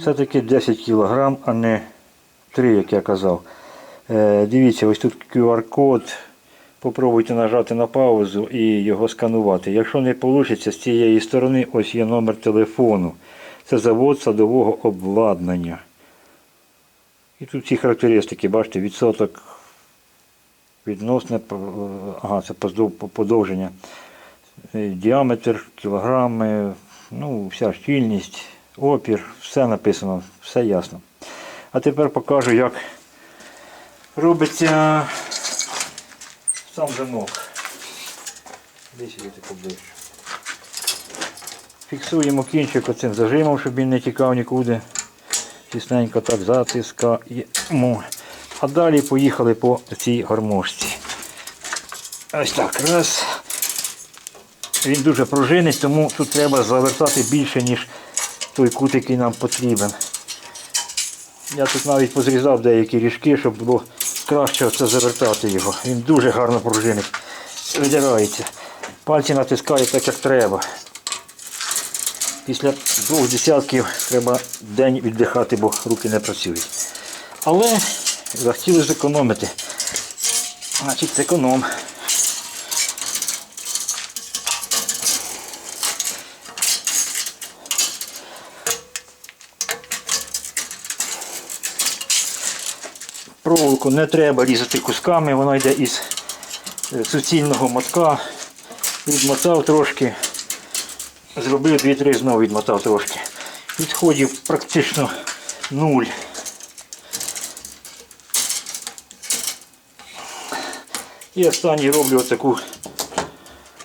Все-таки 10 кг, а не 3, як я казав. Е, дивіться, ось тут QR-код. Попробуйте нажати на паузу і його сканувати. Якщо не вийде, з цієї сторони ось є номер телефону. Це завод садового обладнання. І тут ці характеристики, бачите, відсоток відносне, ага, це подовження. Е, Діаметр, кілограми, ну, вся щільність, опір, все написано, все ясно. А тепер покажу, як робиться сам замок. Фіксуємо кінчик оцим зажимом, щоб він не тікав нікуди. Тісненько так затискаємо. А далі поїхали по цій гармошці. Ось так, раз. Він дуже пружинний, тому тут треба завертати більше, ніж той кут, який нам потрібен. Я тут навіть позрізав деякі ріжки, щоб було краще оце завертати його. Він дуже гарно пружинить. Видирається. Пальці натискає так, як треба. Після двох десятків треба день віддихати, бо руки не працюють. Але захотіли зекономити. Значить, економ. Проволоку не треба різати кусками, вона йде із е, суцільного мотка. Відмотав трошки, зробив 2-3 знову відмотав трошки. Відходів практично нуль. І останній роблю таку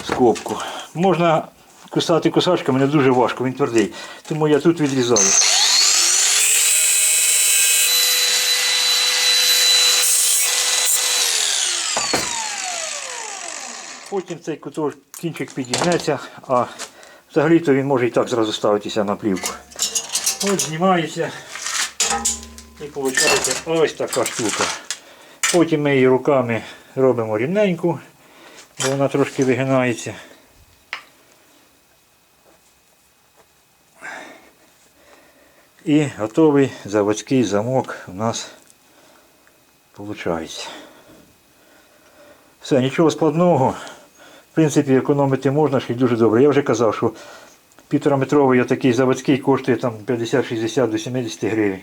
скобку. Можна кусати кусачками, не дуже важко, він твердий. Тому я тут відрізаю. Потім цей кінчик підігнеться, а взагалі-то він може і так зразу ставитися на плівку. От знімається і виходить ось така штука. Потім ми її руками робимо рівненьку, бо вона трошки вигинається. І готовий заводський замок у нас виходить. Все, нічого складного. В принципі, економити можна, й дуже добре. Я вже казав, що півтораметровий отакий заводський коштує там 50-60 до 70 гривень.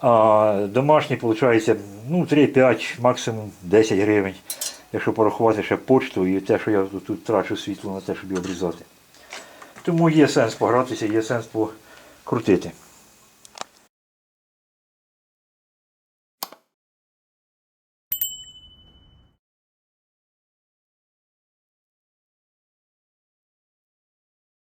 А домашній виходить ну, 3-5, максимум 10 гривень. Якщо порахувати ще почту і те, що я тут, трачу світло на те, щоб його обрізати. Тому є сенс погратися, є сенс покрутити.